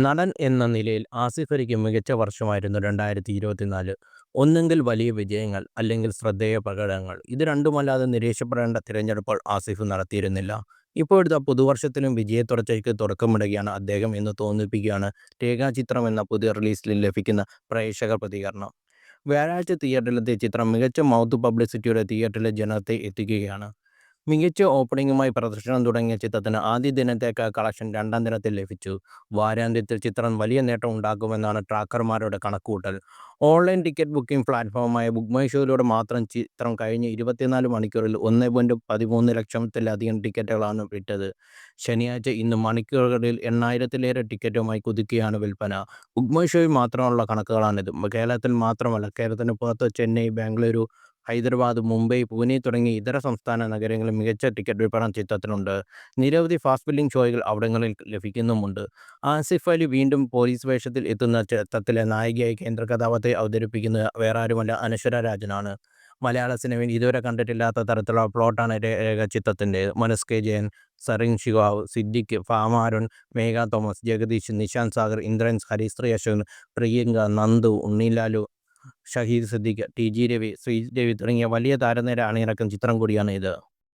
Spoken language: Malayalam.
നടൻ എന്ന നിലയിൽ ആസിഫ് അലിക്ക് മികച്ച വർഷമായിരുന്നു രണ്ടായിരത്തി ഇരുപത്തിനാല്. ഒന്നെങ്കിൽ വലിയ വിജയങ്ങൾ, അല്ലെങ്കിൽ ശ്രദ്ധേയ പ്രകടനങ്ങൾ. ഇത് രണ്ടുമല്ലാതെ നിരീക്ഷപ്പെടേണ്ട തിരഞ്ഞെടുപ്പുകൾ ആസിഫ് നടത്തിയിരുന്നില്ല. ഇപ്പോഴത്തെ പുതുവർഷത്തിലും വിജയത്തുടർച്ചയ്ക്ക് തുടക്കമിടുകയാണ് അദ്ദേഹം എന്ന് തോന്നിപ്പിക്കുകയാണ് രേഖാചിത്രം എന്ന പുതിയ റിലീസിൽ ലഭിക്കുന്ന പ്രേക്ഷക പ്രതികരണം. വ്യാഴാഴ്ച തിയേറ്ററിലെത്തിയ ചിത്രം മികച്ച മൗത്ത് പബ്ലിസിറ്റിയുടെ തിയേറ്ററിലെ ജനത്തെ എത്തിക്കുകയാണ്. മികച്ച ഓപ്പണിംഗുമായി പ്രദർശനം തുടങ്ങിയ ചിത്രത്തിന് ആദ്യ ദിനത്തേക്കാൾ കളക്ഷൻ രണ്ടാം ദിനത്തിൽ ലഭിച്ചു. വാരാന്ത്യത്തിൽ ചിത്രം വലിയ നേട്ടം ഉണ്ടാക്കുമെന്നാണ് ട്രാക്കർമാരുടെ കണക്കുകൂട്ടൽ. ഓൺലൈൻ ടിക്കറ്റ് ബുക്കിംഗ് പ്ലാറ്റ്ഫോമായ ബുക്ക് മൈ ഷോയിലൂടെ മാത്രം ചിത്രം കഴിഞ്ഞ് ഇരുപത്തിനാല് മണിക്കൂറിൽ ഒന്ന് പോയിന്റ് പതിമൂന്ന് ലക്ഷത്തിലധികം ടിക്കറ്റുകളാണ് വിറ്റത്. ശനിയാഴ്ച ഇന്ന് മണിക്കൂറുകളിൽ എണ്ണായിരത്തിലേറെ ടിക്കറ്റുമായി കുതിക്കുകയാണ് വിൽപ്പന. ബുക്ക് മൈ ഷോയിൽ മാത്രമുള്ള കണക്കുകളാണിത്. കേരളത്തിൽ മാത്രമല്ല കേരളത്തിന് പുറത്ത് ചെന്നൈ, ബെംഗളൂരു, ഹൈദരാബാദ്, മുംബൈ, പൂനെ തുടങ്ങിയ ഇതര സംസ്ഥാന നഗരങ്ങളിൽ മികച്ച ടിക്കറ്റ് വിപണന ചിത്രത്തിനുണ്ട്. നിരവധി ഫാസ്റ്റ് ബില്ലിംഗ് ഷോകൾ അവിടങ്ങളിൽ ലഭിക്കുന്നുമുണ്ട്. ആസിഫ് അലി വീണ്ടും പോലീസ് വേഷത്തിൽ എത്തുന്ന ചിത്രത്തിലെ നായികയായി കേന്ദ്ര കഥാപാത്രത്തെ അവതരിപ്പിക്കുന്നത് വേറാരുമല്ല അനശ്വര രാജനാണ്. മലയാള സിനിമയിൽ ഇതുവരെ കണ്ടിട്ടില്ലാത്ത തരത്തിലുള്ള പ്ലോട്ടാണ് രേഖ ചിത്രത്തിന്റെ മനസ് കെ ജയൻ, സറിങ് ശിവാവ് സിദ്ദിഖ്, ഫാമാരുൺ Megha Thomas, Jagadish, Nishanth Sagar, Indrans, Harisree Ashokan, Priyanka, Nandu, Unnilalu, Shaheed Siddique, T G Ravi, Sree Ravi തുടങ്ങിയ വലിയ താരനിര അണിനിരക്കുന്ന ചിത്രം കൂടിയാണ് ഇത്.